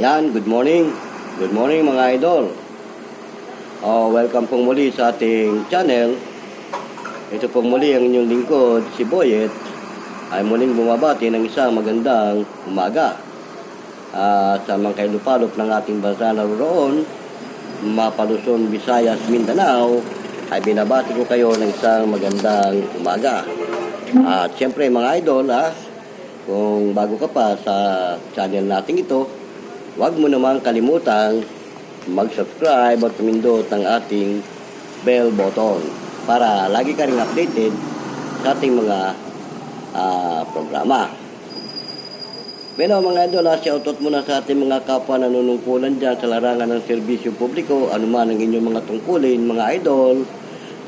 Yan, good morning. Good morning mga idol. Oh, welcome pong muli sa ating channel. Ito pong muli ang inyong lingkod, si Boyet, ay muling bumabati ng isang magandang umaga. At sa mga kailupalop ng ating bansa na roon, Mapaluson, Visayas, Mindanao, ay binabati ko kayo ng isang magandang umaga. At siyempre mga idol, ha, kung bago ka pa sa channel natin ito, huwag mo naman kalimutang mag-subscribe at tumindot ng ating bell button para lagi ka rin updated sa ating mga ah, programa. Pero mga idol, ah, shoutout muna sa ating mga kapwa nanunungkulan dyan sa larangan ng serbisyo publiko, anuman ang inyong mga tungkulin, mga idol,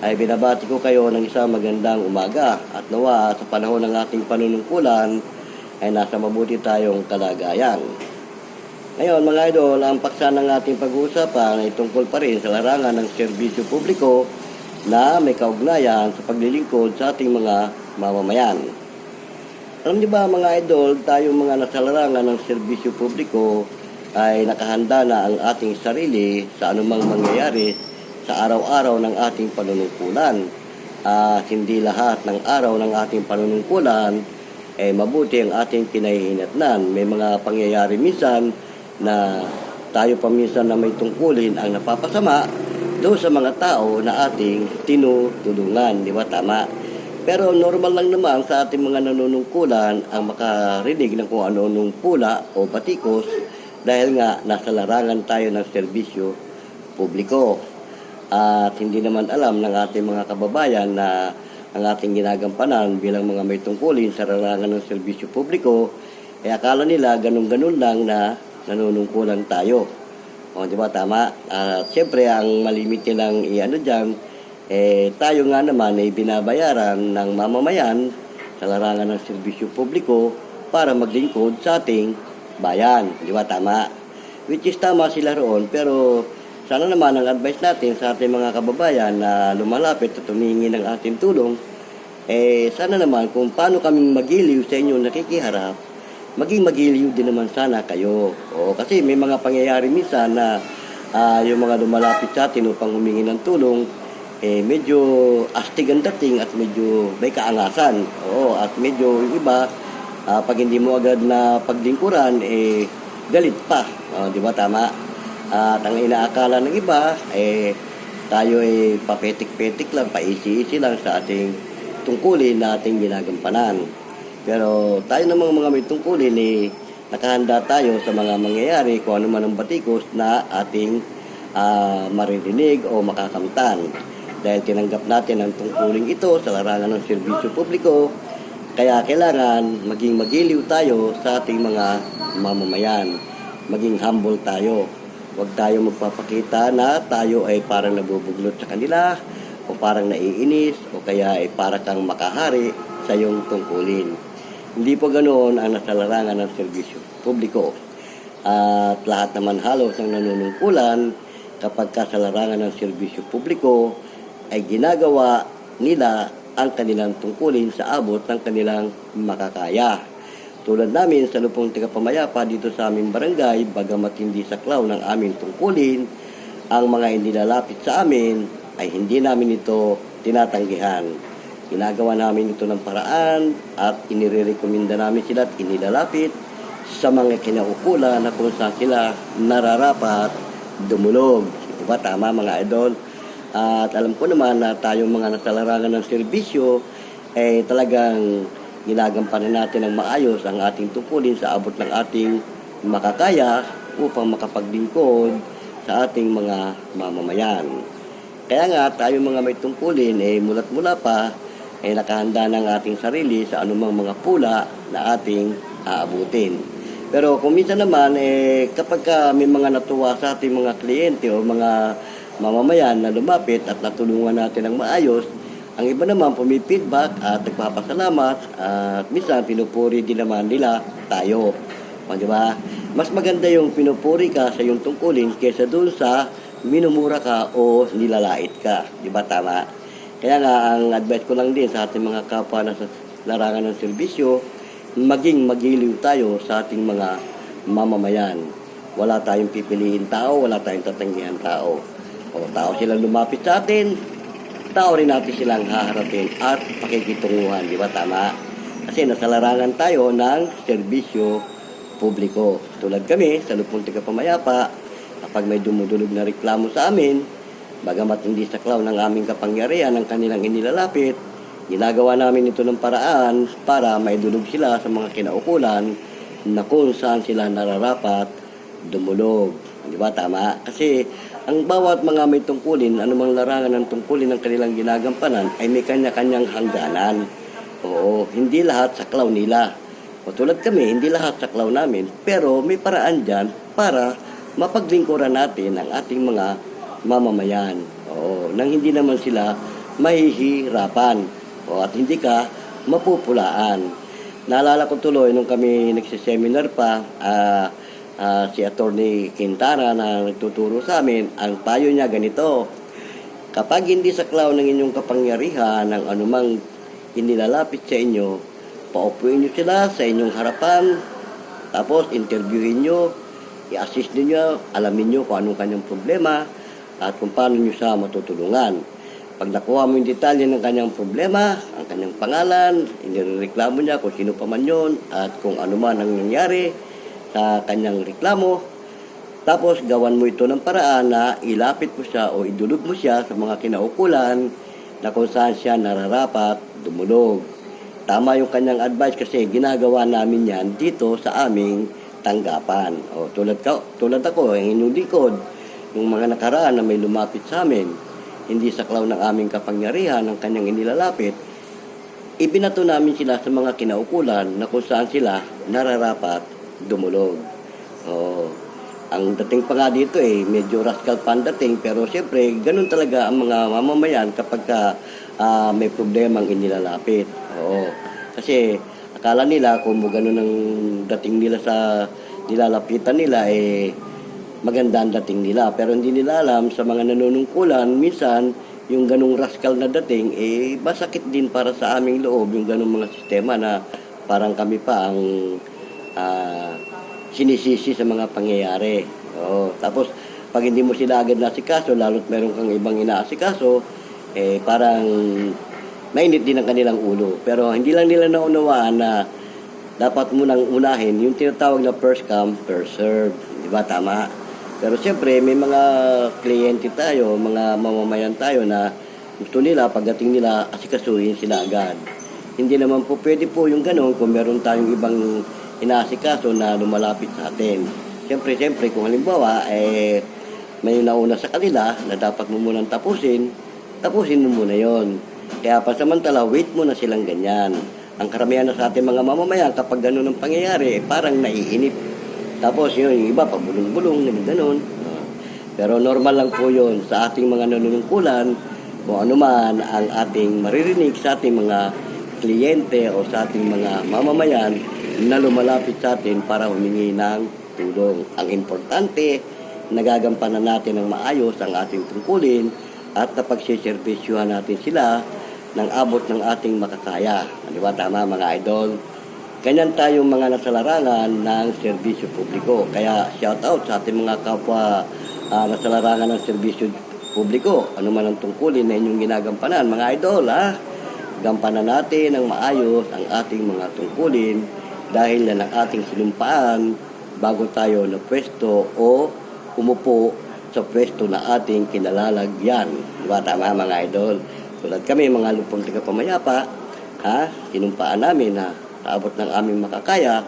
ay binabati ko kayo ng isang magandang umaga at nawa sa panahon ng ating panunungkulan ay nasa mabuti tayong kalagayan. Ngayon mga idol, ang paksa ng ating pag-uusapan ay tungkol pa rin sa larangan ng serbisyo publiko na may kaugnayan sa paglilingkod sa ating mga mamamayan. Alam niyo ba mga idol, tayong mga nasa larangan ng serbisyo publiko ay nakahanda na ang ating sarili sa anumang mangyayari sa araw-araw ng ating panunungkulan. At hindi lahat ng araw ng ating panunungkulan ay mabuti ang ating kinahihinatnan. May mga pangyayari minsan na tayo pa minsan na may tungkulin ang napapasama doon sa mga tao na ating tinutulungan. Di ba? Tama. Pero normal lang naman sa ating mga nanunungkulan ang makarinig ng kung ano-anong pula o batikos dahil nga nasa larangan tayo ng serbisyo publiko. At hindi naman alam ng ating mga kababayan na ang ating ginagampanan bilang mga may tungkulin sa larangan ng serbisyo publiko, eh akala nila ganun-ganun lang na nanunungkulan tayo. O, di ba tama? At siyempre, ang malimit nilang i-ano dyan, eh, tayo nga naman ay binabayaran ng mamamayan sa larangan ng serbisyo publiko para maglingkod sa ating bayan. Di ba tama? Which is tama sila roon, pero sana naman ang advice natin sa ating mga kababayan na lumalapit at tumingi ng ating tulong, eh sana naman kung paano kaming magiliw sa inyong nakikiharap, maging magiliw din naman sana kayo. O, kasi may mga pangyayari minsan na ah, yung mga lumalapit sa atin upang humingi ng tulong, eh medyo astig ang dating at medyo may kaangasan. Oo, at medyo yung iba, ah, pag hindi mo agad na paglingkuran, eh galit pa. O, di ba tama? At ang inaakala ng iba, eh tayo ay papetik-petik lang, paisi-isi lang sa ating tungkulin na ating ginagampanan. Pero tayo namang mga may tungkulin, eh, nakahanda tayo sa mga mangyayari kung ano man ang batikos na ating ah, maririnig o makakamtan. Dahil tinanggap natin ang tungkulin ito sa larangan ng serbisyo publiko, kaya kailangan maging magiliw tayo sa ating mga mamamayan. Maging humble tayo. Huwag tayo magpapakita na tayo ay parang nabubuglot sa kanila o parang naiinis o kaya ay para kang makahari sa iyong tungkulin. Hindi po ganoon ang nasa larangan ng serbisyo publiko. At lahat naman halos ng nanunungkulan kapag ka sa ng serbisyo publiko ay ginagawa nila ang kanilang tungkulin sa abot ng kanilang makakaya. Tulad namin sa lupong tagapamayapa dito sa aming barangay, bagamat hindi saklaw ng aming tungkulin, ang mga inilalapit sa amin ay hindi namin ito tinatanggihan. Ginagawa namin ito ng paraan at inirekomenda namin sila at inilalapit sa mga kinaukulan na kung saan sila nararapat dumulog. Ito ba tama mga idol? At alam ko naman na tayong mga nasa larangan ng serbisyo ay talagang ginagampanan natin ng maayos ang ating tungkulin sa abot ng ating makakaya upang makapaglingkod sa ating mga mamamayan. Kaya nga tayo mga may tungkulin eh mulat mula pa ay nakahanda ng ating sarili sa anumang mga pula na ating aabutin. Pero kung minsan naman eh kapag ka may mga natuwa sa ating mga kliyente o mga mamamayan na lumapit at natulungan natin ng maayos, ang iba naman pumipeedback at nagpapasalamat at minsan pinupuri din naman nila tayo. O, di ba? Mas maganda yung pinupuri ka sa iyong tungkulin kaysa dun sa minumura ka o nilalait ka. Di ba tama? Kaya nga, ang advice ko lang din sa ating mga kapwa na sa larangan ng serbisyo, maging magiliw tayo sa ating mga mamamayan. wala tayong pipiliin tao, wala tayong tatanggihan tao. O tao silang lumapit sa atin, tao rin natin silang haharapin at pakikitunguhan, di ba tama? Kasi nasa larangan tayo ng serbisyo publiko. Tulad kami sa Lupon Tiga Pamayapa, kapag may dumudulog na reklamo sa amin, bagamat hindi saklaw ng aming kapangyarihan ang kanilang inilalapit, ginagawa namin ito ng paraan para maidulog sila sa mga kinaukulan na kung saan sila nararapat dumulog. Di ba? Tama? Kasi ang bawat mga may tungkulin, anumang larangan ng tungkulin ng kanilang ginagampanan ay may kanya-kanyang hangganan. Oo, hindi lahat saklaw nila. O tulad kami, hindi lahat saklaw namin, pero may paraan dyan para mapaglingkuran natin ang ating mga mamamayan. Oo, nang hindi naman sila mahihirapan. O, at hindi ka mapupulaan. Naalala ko tuloy nung kami nagsiseminar pa, ah, ah, si Attorney Quintana na nagtuturo sa amin, ang payo niya ganito, kapag hindi saklaw ng inyong kapangyarihan ng anumang inilalapit sa inyo, paupuin niyo sila sa inyong harapan, tapos interviewin niyo, i-assist niyo, alamin niyo kung anong kanyang problema, at kung paano niyo siya matutulungan. Pag nakuha mo yung detalye ng kanyang problema, ang kanyang pangalan, inireklamo niya kung sino pa man yun, at kung ano man ang nangyari sa kanyang reklamo, tapos gawan mo ito ng paraan na ilapit mo siya o idulog mo siya sa mga kinaukulan na kung saan siya nararapat dumulog. Tama yung kanyang advice kasi ginagawa namin yan dito sa aming tanggapan. O, tulad, ka, tulad ako, ang inyong yung mga nakaraan na may lumapit sa amin, hindi saklaw ng aming kapangyarihan ng kanyang inilalapit, ibinato namin sila sa mga kinaukulan na kung saan sila nararapat dumulog. Oo. Ang dating pa nga dito eh, medyo rascal pa ang dating, pero siyempre, ganun talaga ang mga mamamayan kapag ka, ah, may problemang inilalapit. Oo. Kasi akala nila kung ganun ang dating nila sa nilalapitan nila, eh, maganda dating nila. Pero hindi nila alam sa mga nanunungkulan, minsan, yung ganung rascal na dating, eh, masakit din para sa aming loob, yung ganung mga sistema na parang kami pa ang ah, sinisisi sa mga pangyayari. Oo. Tapos, pag hindi mo sila agad nasikaso, lalo't meron kang ibang inaasikaso, eh, parang mainit din ang kanilang ulo. Pero hindi lang nila naunawaan na dapat munang unahin yung tinatawag na first come, first serve. Di ba? Tama. Pero siyempre, may mga kliyente tayo, mga mamamayan tayo na gusto nila, pagdating nila, asikasuhin sila agad. Hindi naman po pwede po yung ganun kung meron tayong ibang inaasikaso na lumalapit sa atin. Siyempre, siyempre, kung halimbawa, eh, may nauna sa kanila na dapat mo munang tapusin, tapusin mo muna yon. Kaya pasamantala, wait mo na silang ganyan. Ang karamihan na sa ating mga mamamayan, kapag ganun ang pangyayari, parang naiinip. Tapos yun, yung iba, pabulong-bulong, ganun, ganun. Pero normal lang po yun sa ating mga nanunungkulan, kung ano man ang ating maririnig sa ating mga kliyente o sa ating mga mamamayan na lumalapit sa atin para humingi ng tulong. Ang importante, nagagampanan natin ng maayos ang ating tungkulin at napagsiservisyohan natin sila ng abot ng ating makakaya. Di ba tama mga idol? Ganyan tayong mga nasa larangan ng serbisyo publiko. Kaya shout out sa ating mga kapwa ah, nasa larangan ng serbisyo publiko. Ano man ang tungkulin na inyong ginagampanan. Mga idol, ha? Gampanan natin ng maayos ang ating mga tungkulin dahil na ng ating sinumpaan bago tayo na pwesto o umupo sa pwesto na ating kinalalagyan. Diba? Tama mga idol. Tulad kami, mga lupong taga pamayapa, ha? Sinumpaan namin na kaabot ng aming makakaya,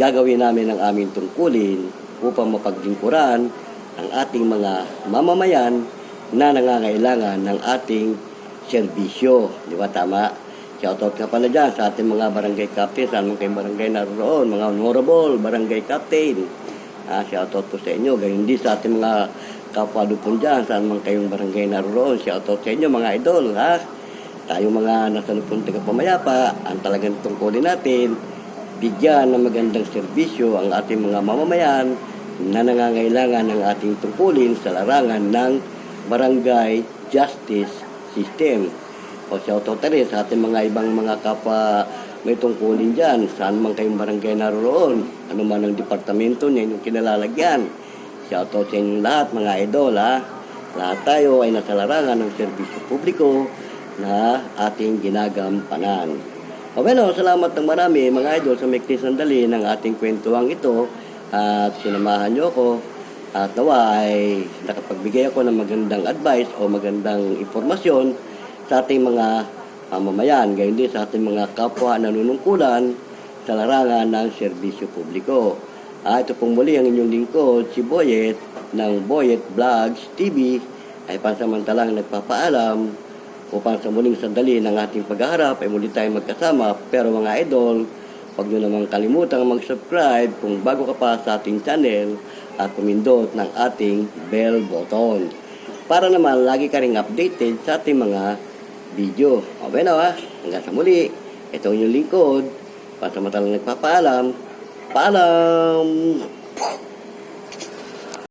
gagawin namin ang aming tungkulin upang mapaglingkuran ang ating mga mamamayan na nangangailangan ng ating serbisyo. Di ba tama? Shoutout ka pala dyan sa ating mga barangay captain, sa anong kayong barangay naroon, mga honorable barangay captain. Ah, shoutout po sa inyo. Gayun din sa ating mga kapwa lupon dyan, saan man kayong barangay naroon. Shoutout sa inyo mga idol, ha? Tayong mga nasa lupon taga pamayapa, ang talagang tungkulin natin, bigyan ng magandang serbisyo ang ating mga mamamayan na nangangailangan ng ating tungkulin sa larangan ng barangay justice system. O shoutout na rin sa ating mga ibang mga kapwa may tungkulin dyan. Saan man kayong barangay naroon. Ano man ang departamento niya, yung kinalalagyan. Shoutout sa inyong lahat, mga idol, ha. Lahat tayo ay nasa larangan ng serbisyo publiko na ating ginagampanan. O bueno, salamat ng marami, mga idol, sa mekti sandali ng ating kwentuang ito. At sinamahan niyo ako at nawa ay nakapagbigay ako ng magandang advice o magandang impormasyon sa ating mga mamamayan, gayon din sa ating mga kapwa nanunungkulan sa larangan ng serbisyo publiko. Ah, ito pong muli ang inyong lingkod, si Boyet ng Boyet Vlogs TV ay pansamantalang nagpapaalam upang sa muling sandali ng ating pagharap ay muli tayong magkasama. Pero mga idol, huwag nyo namang kalimutang mag-subscribe kung bago ka pa sa ating channel at pumindot ng ating bell button. Para naman lagi ka ring updated sa ating mga video. O bueno ha, hanggang sa muli. Ito inyong lingkod. Pansamantalang nagpapaalam. Paalam!